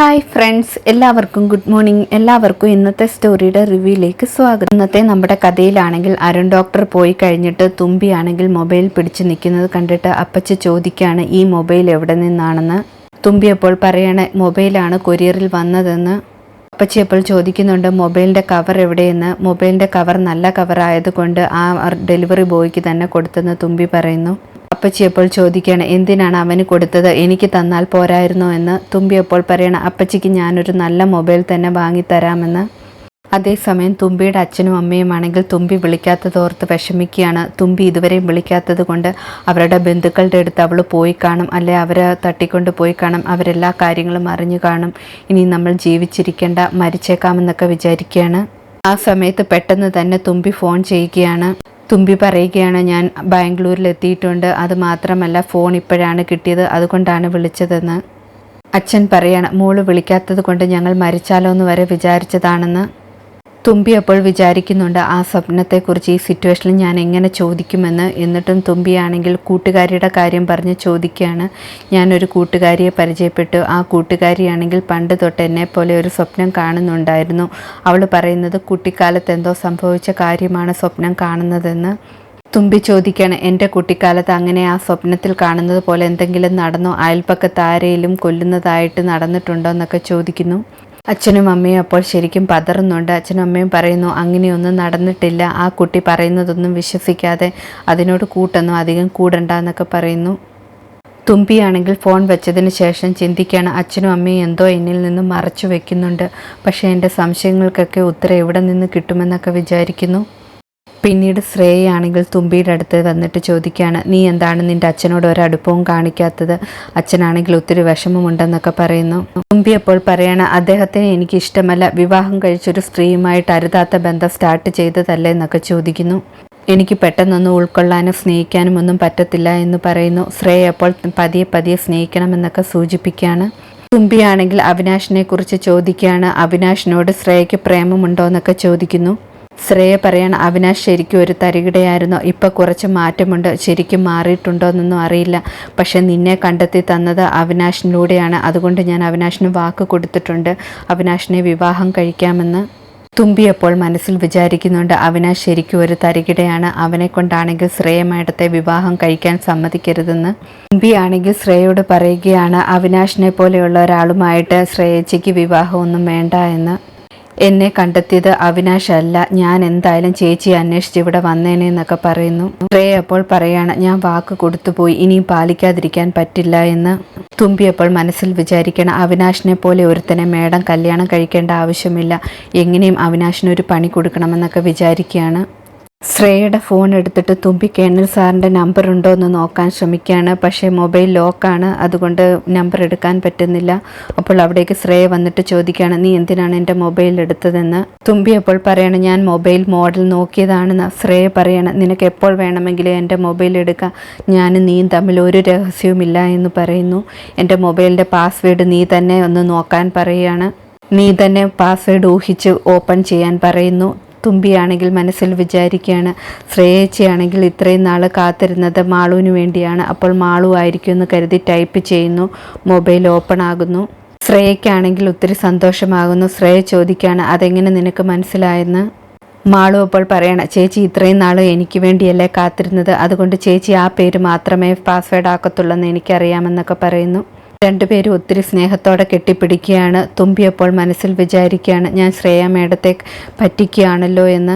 Hi friends എല്ലാവർക്കും good morning എല്ലാവർക്കും ഇന്നത്തെ സ്റ്റോറിയുടെ റിവ്യൂയിലേക്ക് സ്വാഗതം. ഇന്നത്തെ നമ്മുടെ കഥയിലാണെങ്കിൽ അരുൺ ഡോക്ടർ പോയി കഴിഞ്ഞിട്ട് തുമ്പിയാണെങ്കിൽ മൊബൈൽ പിടിച്ച് നിൽക്കുന്നത് കണ്ടിട്ട് അപ്പച്ച ചോദിക്കുകയാണ് ഈ മൊബൈൽ എവിടെ നിന്നാണെന്ന്? തുമ്പി അപ്പോൾ പറയണേ മൊബൈലാണ് കൊറിയറിൽ വന്നതെന്ന്. അപ്പച്ചി അപ്പോൾ ചോദിക്കുന്നുണ്ട് മൊബൈലിന്റെ കവർ എവിടെയെന്ന്? മൊബൈലിന്റെ കവർ നല്ല കവറായതുകൊണ്ട് ആ ഡെലിവറി ബോയ്ക്ക് തന്നെ കൊടുത്തെന്ന് തുമ്പി പറയുന്നു. അപ്പച്ചി അപ്പോൾ ചോദിക്കുകയാണ് എന്തിനാണ് അവന് കൊടുത്തത്? എനിക്ക് തന്നാൽ പോരായിരുന്നോ? എന്ന് തുമ്പി അപ്പോൾ പറയണം അപ്പച്ചിക്ക് ഞാനൊരു നല്ല മൊബൈൽ തന്നെ വാങ്ങിത്തരാമെന്ന്. അതേസമയം തുമ്പിയുടെ അച്ഛനും അമ്മയുമാണെങ്കിൽ തുമ്പി വിളിക്കാത്തത് ഓർത്ത് വിഷമിക്കുകയാണ്. തുമ്പി ഇതുവരെയും വിളിക്കാത്തത് കൊണ്ട് അവരുടെ ബന്ധുക്കളുടെ അടുത്ത് അവൾ പോയി കാണും അല്ലെ അവരെ തട്ടിക്കൊണ്ട് പോയി കാണും അവരെല്ലാ കാര്യങ്ങളും അറിഞ്ഞു കാണും. ഇനി നമ്മൾ ജീവിച്ചിരിക്കേണ്ട മരിച്ചേക്കാമെന്നൊക്കെ വിചാരിക്കുകയാണ്. ആ സമയത്ത് പെട്ടെന്ന് തന്നെ തുമ്പി ഫോൺ ചെയ്യുകയാണ്. തുമ്പി പറയുകയാണ് ഞാൻ ബാംഗ്ലൂരിൽ എത്തിയിട്ടുണ്ട് അത് മാത്രമല്ല ഫോൺ ഇപ്പോഴാണ് കിട്ടിയത്. അതുകൊണ്ടാണ് വിളിച്ചതെന്ന്. അച്ഛൻ പറയാണ് മോൾ വിളിക്കാത്തത് കൊണ്ട് ഞങ്ങൾ മരിച്ചാലോ എന്ന് വരെ വിചാരിച്ചതാണെന്ന്. തുമ്പി അപ്പോൾ വിചാരിക്കുന്നുണ്ട് ആ സ്വപ്നത്തെക്കുറിച്ച് ഈ സിറ്റുവേഷനിൽ ഞാൻ എങ്ങനെ ചോദിക്കുമെന്ന്? എന്നിട്ടും തുമ്പിയാണെങ്കിൽ കൂട്ടുകാരിയുടെ കാര്യം പറഞ്ഞ് ചോദിക്കുകയാണ്. ഞാനൊരു കൂട്ടുകാരിയെ പരിചയപ്പെട്ടു. ആ കൂട്ടുകാരിയാണെങ്കിൽ പണ്ട് തൊട്ട് എന്നെ പോലെ ഒരു സ്വപ്നം കാണുന്നുണ്ടായിരുന്നു. അവൾ പറയുന്നത് കുട്ടിക്കാലത്ത് എന്തോ സംഭവിച്ച കാര്യമാണ് സ്വപ്നം കാണുന്നതെന്ന്? തുമ്പി ചോദിക്കുകയാണ് എന്റെ കുട്ടിക്കാലത്ത് അങ്ങനെ ആ സ്വപ്നത്തിൽ കാണുന്നത് പോലെ എന്തെങ്കിലും നടന്നോ? അയൽപ്പക്കത്ത് ആരെയും കൊല്ലുന്നതായിട്ട് നടന്നിട്ടുണ്ടോ? എന്നൊക്കെ ചോദിക്കുന്നു. അച്ഛനും അമ്മയും അപ്പോൾ ശരിക്കും പതറുന്നുണ്ട്. അച്ഛനും അമ്മയും പറയുന്നു അങ്ങനെയൊന്നും നടന്നിട്ടില്ല. ആ കുട്ടി പറയുന്നതൊന്നും വിശ്വസിക്കാതെ അതിനോട് കൂട്ടൊന്നും അധികം കൂടണ്ട എന്നൊക്കെ പറയുന്നു. തുമ്പിയാണെങ്കിൽ ഫോൺ വെച്ചതിന് ശേഷം ചിന്തിക്കുകയാണ് അച്ഛനും അമ്മയും എന്തോ എന്നിൽ നിന്ന് മറച്ചു വെക്കുന്നുണ്ട്. പക്ഷേ എന്റെ സംശയങ്ങൾക്കൊക്കെ ഉത്തരം എവിടെ നിന്ന് കിട്ടുമെന്നൊക്കെ വിചാരിക്കുന്നു. പിന്നീട് ശ്രേയയാണെങ്കിൽ തുമ്പിയുടെ അടുത്ത് വന്നിട്ട് ചോദിക്കുകയാണ് നീ എന്താണ് നിന്റെ അച്ഛനോട് ഒരടുപ്പവും കാണിക്കാത്തത്? അച്ഛനാണെങ്കിൽ ഒത്തിരി വിഷമമുണ്ടെന്നൊക്കെ പറയുന്നു. തുമ്പി അപ്പോൾ പറയണ അദ്ദേഹത്തിന് എനിക്ക് ഇഷ്ടമല്ല വിവാഹം കഴിച്ചൊരു സ്ത്രീയുമായിട്ട് അരുതാത്ത ബന്ധം സ്റ്റാർട്ട് ചെയ്തതല്ലേ? എന്നൊക്കെ ചോദിക്കുന്നു. എനിക്ക് പെട്ടെന്നൊന്നും ഉൾക്കൊള്ളാനും സ്നേഹിക്കാനും ഒന്നും പറ്റത്തില്ല എന്ന് പറയുന്നു. ശ്രേയ അപ്പോൾ പതിയെ പതിയെ സ്നേഹിക്കണമെന്നൊക്കെ സൂചിപ്പിക്കുകയാണ്. തുമ്പിയാണെങ്കിൽ അവിനാഷിനെ കുറിച്ച് ചോദിക്കുകയാണ്. അവിനാഷിനോട് ശ്രേയയ്ക്ക് പ്രേമമുണ്ടോ എന്നൊക്കെ ചോദിക്കുന്നു. ശ്രേയ പറയാൻ അവിനാശ് ശരിക്കും ഒരു തരികിടയായിരുന്നു. ഇപ്പം കുറച്ച് മാറ്റമുണ്ട്. ശരിക്കും മാറിയിട്ടുണ്ടോ എന്നൊന്നും അറിയില്ല. പക്ഷേ നിന്നെ കണ്ടെത്തി തന്നത് അവിനാശിലൂടെയാണ്. അതുകൊണ്ട് ഞാൻ അവിനാശിന് വാക്ക് കൊടുത്തിട്ടുണ്ട്. അവിനാശിനെ വിവാഹം കഴിക്കാമെന്ന് തുമ്പിയപ്പോൾ മനസ്സിൽ വിചാരിക്കുന്നുണ്ട് അവിനാശ് ശരിക്കും ഒരു തരികിടയാണ്. അവനെ കൊണ്ടാണെങ്കിൽ ശ്രേയ മേഡത്തെ വിവാഹം കഴിക്കാൻ സമ്മതിക്കരുതെന്ന്. തുമ്പിയാണെങ്കിൽ ശ്രേയോട് പറയുകയാണ് അവിനാശിനെ പോലെയുള്ള ഒരാളുമായിട്ട് ശ്രേയച്ചയ്ക്ക് വിവാഹമൊന്നും വേണ്ട എന്ന്. എന്നെ കണ്ടെത്തിയത് അവിനാശ് അല്ല. ഞാൻ എന്തായാലും ചേച്ചി അന്വേഷിച്ച് ഇവിടെ വന്നേനെ എന്നൊക്കെ പറയുന്നു. ശ്രേയ അപ്പോൾ പറയാണ്. ഞാൻ വാക്ക് കൊടുത്തുപോയി ഇനിയും പാലിക്കാതിരിക്കാൻ പറ്റില്ല എന്ന് തുമ്പി അപ്പോൾ മനസ്സിൽ വിചാരിക്കണം. അവിനാശിനെ പോലെ ഒരുത്തനെ മേഡം കല്യാണം കഴിക്കേണ്ട ആവശ്യമില്ല. എങ്ങനെയും അവിനാശിനൊരു പണി കൊടുക്കണമെന്നൊക്കെ വിചാരിക്കുകയാണ്. ശ്രേയയുടെ ഫോൺ എടുത്തിട്ട് തുമ്പി കേണൽ സാറിന്റെ നമ്പർ ഉണ്ടോ എന്ന് നോക്കാൻ ശ്രമിക്കുകയാണ്. പക്ഷേ മൊബൈൽ ലോക്കാണ് അതുകൊണ്ട് നമ്പർ എടുക്കാൻ പറ്റുന്നില്ല. അപ്പോൾ അവിടേക്ക് ശ്രേയ വന്നിട്ട് ചോദിക്കുകയാണ് നീ എന്തിനാണ് എന്റെ മൊബൈൽ എടുത്തതെന്ന്? തുമ്പി അപ്പോൾ പറയണം ഞാൻ മൊബൈൽ മോഡൽ നോക്കിയതാണെന്ന്. ശ്രേയ പറയണം നിനക്ക് എപ്പോൾ വേണമെങ്കിലും എന്റെ മൊബൈൽ എടുക്കാം. ഞാനും നീയും തമ്മിൽ ഒരു രഹസ്യവുമില്ല എന്ന് പറയുന്നു. എന്റെ മൊബൈലിന്റെ പാസ്വേഡ് നീ തന്നെ ഒന്ന് നോക്കാൻ പറയുകയാണ്. നീ തന്നെ പാസ്വേഡ് ഊഹിച്ച് ഓപ്പൺ ചെയ്യാൻ പറയുന്നു. തുമ്പിയാണെങ്കിൽ മനസ്സിൽ വിചാരിക്കുകയാണ് ശ്രേയച്ചയാണെങ്കിൽ ഇത്രയും നാൾ കാത്തിരുന്നത് മാളുവിന് വേണ്ടിയാണ്. അപ്പോൾ മാളു ആയിരിക്കും എന്ന് കരുതി ടൈപ്പ് ചെയ്യുന്നു മൊബൈൽ ഓപ്പൺ ആകുന്നു. ശ്രേയയ്ക്കാണെങ്കിൽ ഒത്തിരി സന്തോഷമാകുന്നു. ശ്രേയ ചോദിക്കുകയാണ് അതെങ്ങനെ നിനക്ക് മനസ്സിലായെന്ന്? മാളു അപ്പോൾ പറയണം ചേച്ചി ഇത്രയും നാൾ എനിക്ക് വേണ്ടിയല്ലേ കാത്തിരുന്നത്. അതുകൊണ്ട് ചേച്ചി ആ പേര് മാത്രമേ പാസ്വേഡ് ആക്കത്തുള്ളൂ എന്ന് എനിക്കറിയാമെന്നൊക്കെ പറയുന്നു. രണ്ടുപേരും ഒത്തിരി സ്നേഹത്തോടെ കെട്ടിപ്പിടിക്കുകയാണ്. തുമ്പിയപ്പോൾ മനസ്സിൽ വിചാരിക്കുകയാണ് ഞാൻ ശ്രേയ മേഡത്തെ പറ്റിക്കുകയാണല്ലോ എന്ന്.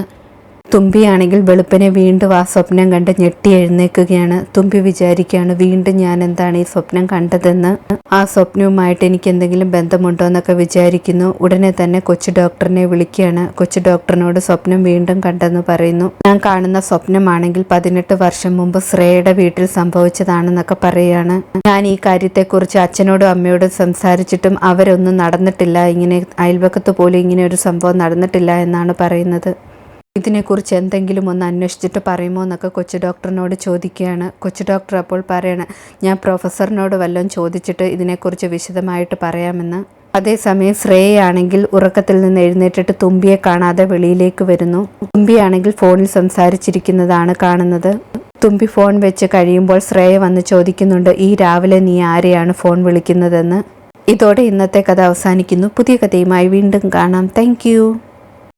തുമ്പിയാണെങ്കിൽ വെളുപ്പിനെ വീണ്ടും ആ സ്വപ്നം കണ്ട് ഞെട്ടി എഴുന്നേക്കുകയാണ് തുമ്പി വിചാരിക്കുകയാണ് വീണ്ടും ഞാൻ എന്താണ് ഈ സ്വപ്നം കണ്ടതെന്ന്? ആ സ്വപ്നവുമായിട്ട് എനിക്ക് എന്തെങ്കിലും ബന്ധമുണ്ടോ എന്നൊക്കെ വിചാരിക്കുന്നു. ഉടനെ തന്നെ കൊച്ചു ഡോക്ടറിനെ വിളിക്കുകയാണ്. കൊച്ചു ഡോക്ടറിനോട് സ്വപ്നം വീണ്ടും കണ്ടെന്ന് പറയുന്നു. ഞാൻ കാണുന്ന സ്വപ്നമാണെങ്കിൽ പതിനെട്ട് വർഷം മുമ്പ് ശ്രേയയുടെ വീട്ടിൽ സംഭവിച്ചതാണെന്നൊക്കെ പറയുകയാണ് ഞാൻ ഈ കാര്യത്തെക്കുറിച്ച് അച്ഛനോടും അമ്മയോടും സംസാരിച്ചിട്ടും അവരൊന്നും നടന്നിട്ടില്ല. ഇങ്ങനെ അയൽവക്കത്ത് പോലും ഇങ്ങനെ ഒരു സംഭവം നടന്നിട്ടില്ല എന്നാണ് പറയുന്നത്. ഇതിനെക്കുറിച്ച് എന്തെങ്കിലും ഒന്ന് അന്വേഷിച്ചിട്ട് പറയുമോ എന്നൊക്കെ കൊച്ചു ഡോക്ടറിനോട് ചോദിക്കുകയാണ്. കൊച്ചു ഡോക്ടർ അപ്പോൾ പറയണം ഞാൻ പ്രൊഫസറിനോട് വല്ലതും ചോദിച്ചിട്ട് ഇതിനെക്കുറിച്ച് വിശദമായിട്ട് പറയാമെന്ന്. അതേസമയം ശ്രേയയാണെങ്കിൽ ഉറക്കത്തിൽ നിന്ന് എഴുന്നേറ്റിട്ട് തുമ്പിയെ കാണാതെ വെളിയിലേക്ക് വരുന്നു. തുമ്പിയാണെങ്കിൽ ഫോണിൽ സംസാരിച്ചിരിക്കുന്നതാണ് കാണുന്നത്. തുമ്പി ഫോൺ വെച്ച് കഴിയുമ്പോൾ ശ്രേയ വന്ന് ചോദിക്കുന്നുണ്ട് ഈ രാവിലെ നീ ആരെയാണ് ഫോൺ വിളിക്കുന്നതെന്ന്? ഇതോടെ ഇന്നത്തെ കഥ അവസാനിക്കുന്നു. പുതിയ കഥയുമായി വീണ്ടും കാണാം. താങ്ക്